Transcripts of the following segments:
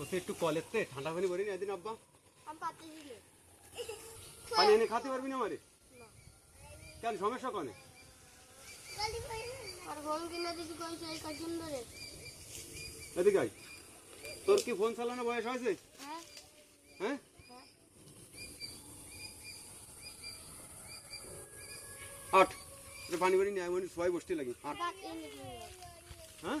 ওতে একটু কলের তে ঠান্ডা পানি ভরিনি একদিন আব্বা। আমি পাতে দিলে পানি এনে খাতে পারবি না মারে কেন সমস্যা কনে? এদিকে আয়। তোর কি ফোন চালানো বয়স হয়েছে? হ্যাঁ। হ্যাঁ? হ্যাঁ। আট। পানি ভরি নিয়ে সবাই বসতে লাগি। আট। হ্যাঁ?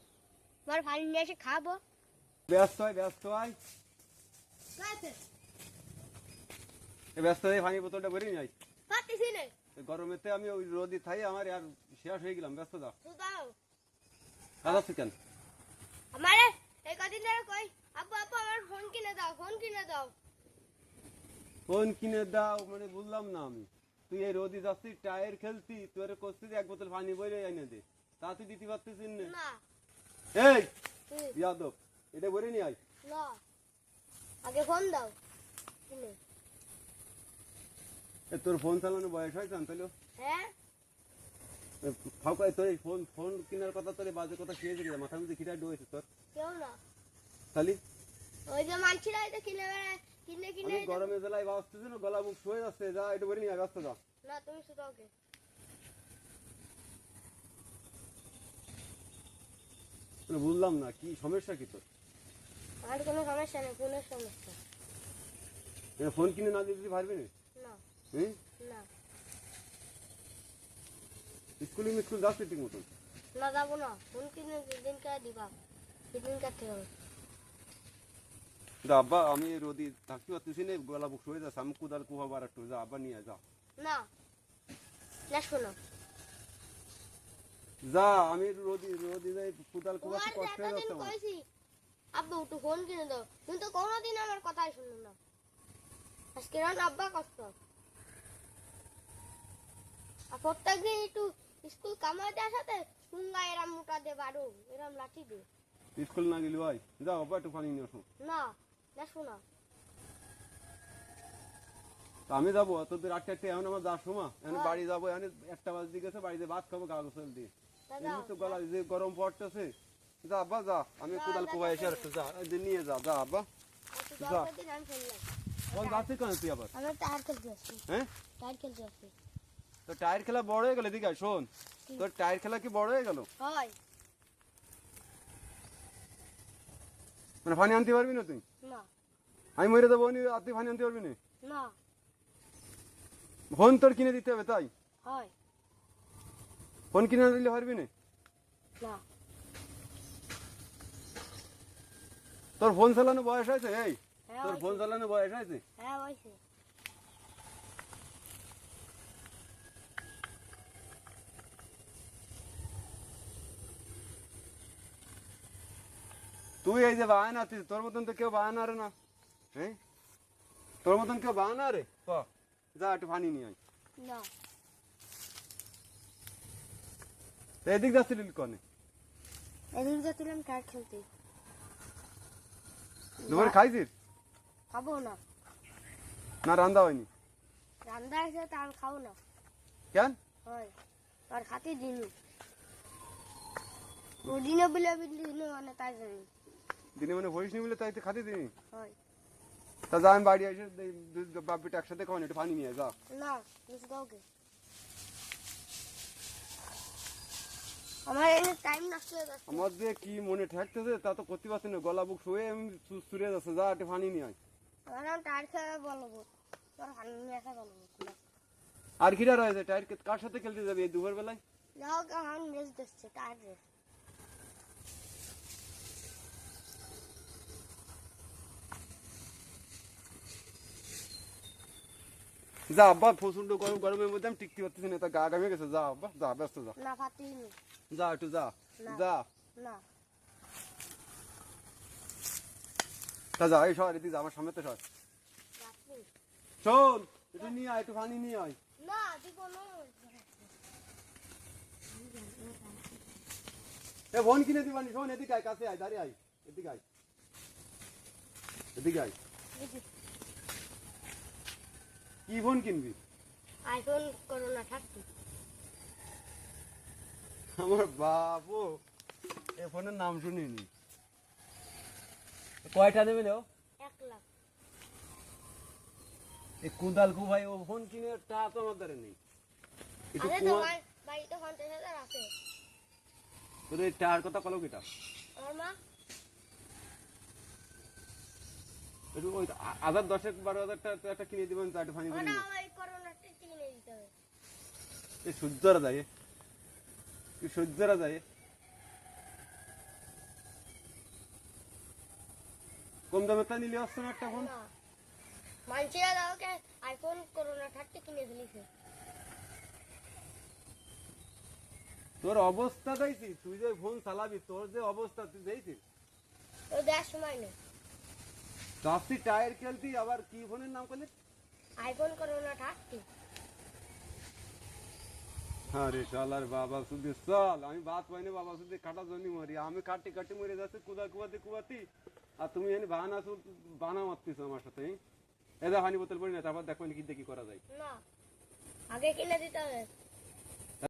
তোমার ফাইল নিয়ে এসে খাব। ব্যস্ত হয় ব্যস্ত হয়। এ ব্যস্ত হয়ে পানি বোতলটা ভরে নিয়ে। পাতেছি না। গরমেতে আমি ওই রোদি থাই আমার আর শেষ হয়ে গেলাম ব্যস্ত দাও। দাদা কেন? আমারে এই কদিন ধরে কই আব্বু আব্বু আমার ফোন কিনে দাও ফোন কিনে দাও। ফোন কিনে দাও মানে বললাম না আমি। তুই এই রোদি যাচ্ছিস টায়ার খেলছি তোর করছিস এক বোতল পানি বইরে এনে দে। তা তুই দিতে পারতেছিস না। এই ইয়াদব এটা ভরে নিয়ে আয়। না আগে ফোন দাও। এ, তোর ফোন চালানো বয়স হয়েছে তাহলে হ্যাঁ? ফাঁকায় তোর এই ফোন ফোন কেনার কথা তোর বাজে কথা খেয়েছে কিনা? মাথা মধ্যে খিটা ডুয়েছে তোর। কেউ না। খালি ওই যে এটা কিনে বেড়ায় কিনে কিনে গরমে বাঁচতেছি না গলা বুক শুয়ে যাচ্ছে। যা এটা ভরে নিয়ে আয় ব্যস্ত যা। না তুমি শুধু ওকে বুঝলাম না কি সমস্যা কি তোর? আর কোনো সমস্যা নেই ফোনের সমস্যা। ফোন কিনে না দিতে পারবি না? হুম? না। স্কুলে স্কুল যাচ্ছে ঠিক মতন? না যাব না। ফোন কিনে দিন কে দিবা। সেদিন কাটতে হবে। যা আব্বা আমি রোদি থাকতে পারতেছি না গলা বুক শুয়ে যাচ্ছে আমি কুদাল কুহা বার একটু যা আব্বা নিয়ে যা। না। না শোনো। যা আমি রোদি রোদি যাই কুদাল কুহা কষ্ট হয়ে যাচ্ছে আমার। আব্বু একটু ফোন কিনে দাও। তুমি তো কোনোদিন আমার কথাই শুনো না। আজকে রান আব্বা কষ্ট। আর প্রত্যেকদিন একটু স্কুল কামাইতে আসাতে সুঙ্গা এরাম মোটা দে বারো এরাম লাঠি দে স্কুল না গেলি ভাই যাও আব্বা একটু পানি নিয়ে আসো। না না শোনা। আমি যাব তোদের আটটা আটটা এখন আমার যাওয়ার সময়। এখন হ্যাঁ। বাড়ি যাব এখন একটা বাজে গেছে বাড়িতে ভাত খাব গোসল দিয়ে। এমনি তো গলা যে গরম পড়তেছে। যা আব্বা যা আমি কোদাল কুয়া এসে যা নিয়ে যা যা আব্বা। যা। কোন যাচ্ছে কেন তুই আবার? টায়ার খেলতে আসছি হ্যাঁ? টায়ার খেলতে আসছি তো টায়ার খেলা বড় হয়ে গেল এদিকে শোন। তোর টায়ার খেলা কি বড় হয়ে গেল? হয়। মানে পানি আনতে পারবি না তুই? না। আমি মরে দেবো আর তুই পানি আনতে পারবি না? না। ফোন তোর কিনে দিতে হবে তাই? হয়। ফোন কিনে না দিলে পারবি না না তোর ফোন চালানো বয়স হয়েছে এই হ্যাঁ তোর হয়েছে। ফোন চালানো বয়স হয়েছে হ্যাঁ হয়েছে তুই এই যে বাহানা আছিস তোর মতন তো কেউ বাহানা আরে না হ্যাঁ তোর মতন কেউ বাহানা রে ক যা একটু পানি নিয়ে আয় না তো এদিক যাচ্ছিলি কনে? এদিন যাচ্ছিলাম টায়ার খেলতে? দুপুরে খাইছিস? খাব না। না রান্দা হয়নি? রান্না আছে তা আমি খাব না। কেন? হয় আর খাতে দিনু। দিনে বলে দিনে মানে তাই জানি। দিনে মানে ভরিস নি বলে তাই খাতে দিনি? হয়। তা যা আমি বাড়ি এসে দে- দু- দু- বাপ বেটা একসাথে খাওয়ানি একটু পানি নিয়ে যা। না বুঝ কাউকে আমার এখানে টাইম নষ্ট হয়ে যাচ্ছে। আমার যে কি মনে ঠেকতেছে তা তো করতে পারছি না গলা বুক শুয়ে আমি সুরে যাচ্ছে যা একটু পানি নিয়ে আয়। আমার টায়ার খেলা বলব তোর হানি নিয়ে আসা বলব আর কিরা রয়েছে টায়ার কার সাথে খেলতে যাবি এই দুপুর বেলায়? যাও দিচ্ছে টায়ার যা আব্বা প্রচণ্ড গরম গরমের মধ্যে আমি টিকতে পারতেছি না তা গা গামে গেছে যা আব্বা যা ব্যস্ত যা। না যা একটু যা। যা। না। তা যা এই সর এদিকে যা আমার সামনে তো সর শোন একটু নিয়ে আয় একটু পানি নিয়ে আয়। না দিব না। এ বোন কিনে দিবানি শোন এদিকে আয় কাছে আয় দাঁড়িয়ে আয় এদিকে আয়। এদিকে আয়। কি ফোন কিনবি? আইফোন করোনা থাকতি আমার বাবু এ ফোনের নাম শুনিনি। কয়টা নেবে ও এক লাখ। এ কুদাল কু ভাই ও ফোন কিনে তো আমার দ্বারা নেই। একটু তোমার বাড়িতে পঞ্চাশ হাজার আছে। তোর এই কথা কলো কিটা? আমার মা? একটু ওই হাজার দশেক বারো হাজার টাকা একটা কিনে দিবেন চারটে ফানি করে ওটা নিয়ে। আমার করোনা টেস্ট কিনে দিতে হবে। এ সূর্যরা যায় সূর্যরা যায়? কম দামে তা নিলে আসছে না একটা ফোন না। মানুষেরা দাওকে আইফোন করোনা থাকতে কিনে দিলিছে তোর অবস্থা দেখছি তুই যে ফোন চালাবি তোর যে অবস্থা তুই দেখছিস? ও দেওয়ার সময় নেই। টায়ার খেলতি আবার কি ফোনের নাম করলি? আইফোন করোনা থাকতি আরে শালার বাবা শুধু চল আমি বাদ পাইনি বাবা শুধু কাটা জন্য মরি আমি কাটি কাটি মরে যাচ্ছি কুদা কুয়াতে কুয়াতি আর তুমি এনে বাহানা শুধু বানা মারতিস আমার সাথে এদা হানি বোতল পড়ি না তারপর দেখো কি দেখি করা যায় না আগে কিনে দিতে হবে